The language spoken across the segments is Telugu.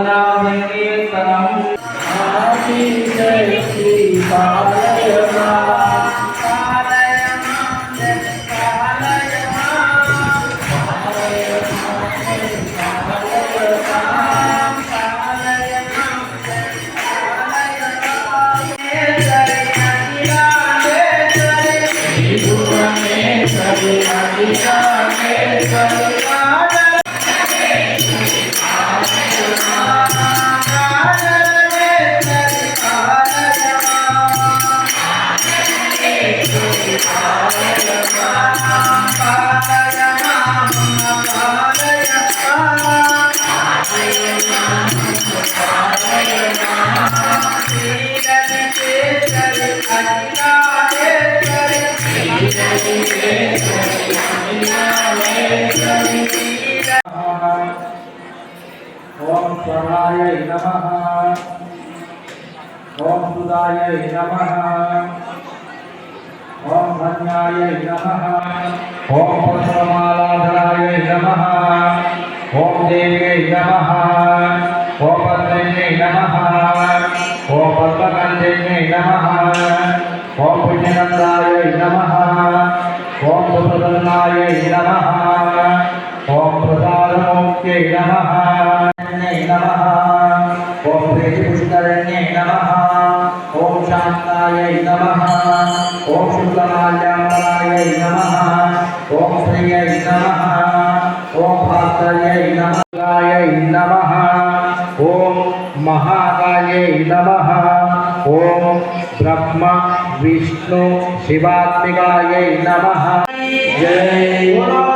Sayonara. ओम ओम ओम ओम ओम ओम ओम ओम नमः ओम प्रसमालाधनाय नमः ओम नमः शुक्लमालाय नमः। ॐ शुक्लमाल्याम्बराय नमः। ॐ श्रियै नमः। ॐ भास्कर्यै नमः। नमः। ॐ महाकाय नमः। ॐ ब्रह्म, विष्णु, शिवात्मिकाय नमः। जय।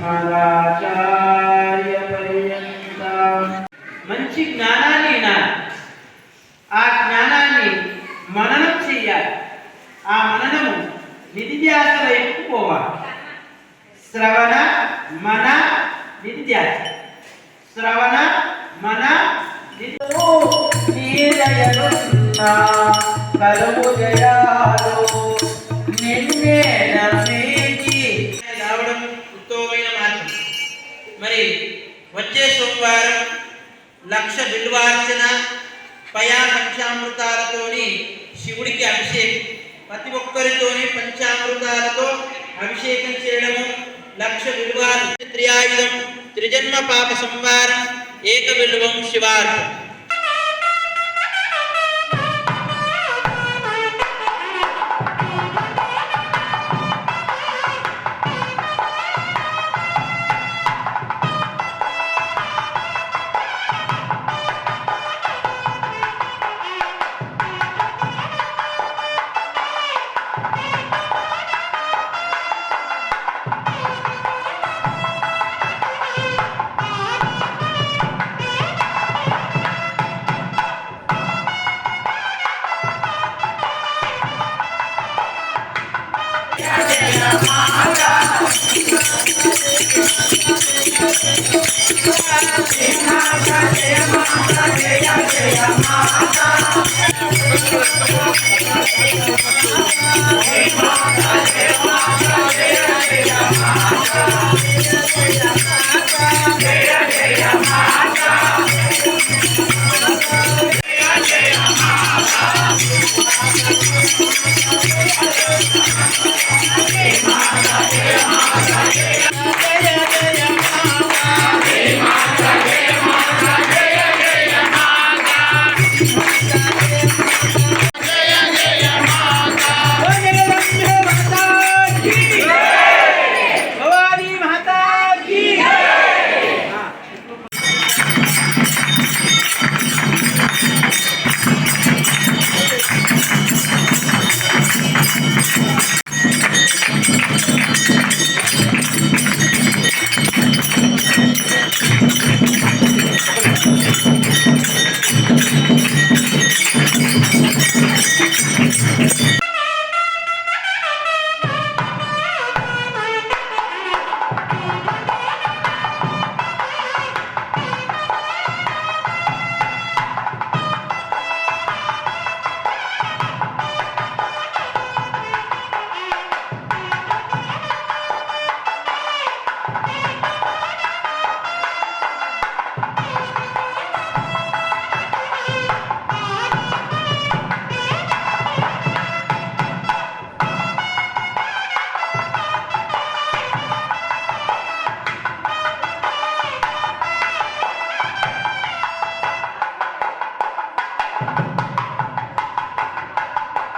అస్మదాచార్యపర్యంతం మంచి జ్ఞానాన్ని వినాలి. ఆ జ్ఞానాన్ని మననం చెయ్యాలి ఆ మననము నిధిధ్యాస వైపుకు పోవాలి. శ్రవణ మన నిధిధ్యాస శ్రవణ మన కలుగు జయాలు నిన్నే వారం లక్ష బిల్వార్చన పయా పంచామృతాలతోని శివుడికి అభిషేకం. ప్రతి ఒక్కరితోని పంచామృతాలతో అభిషేకం చేయడము లక్ష విలువాలు త్రియాయుధం త్రిజన్మ పాప సంవారం ఏక విలువం శివార్థం Hey, Mata, Hey, Mata.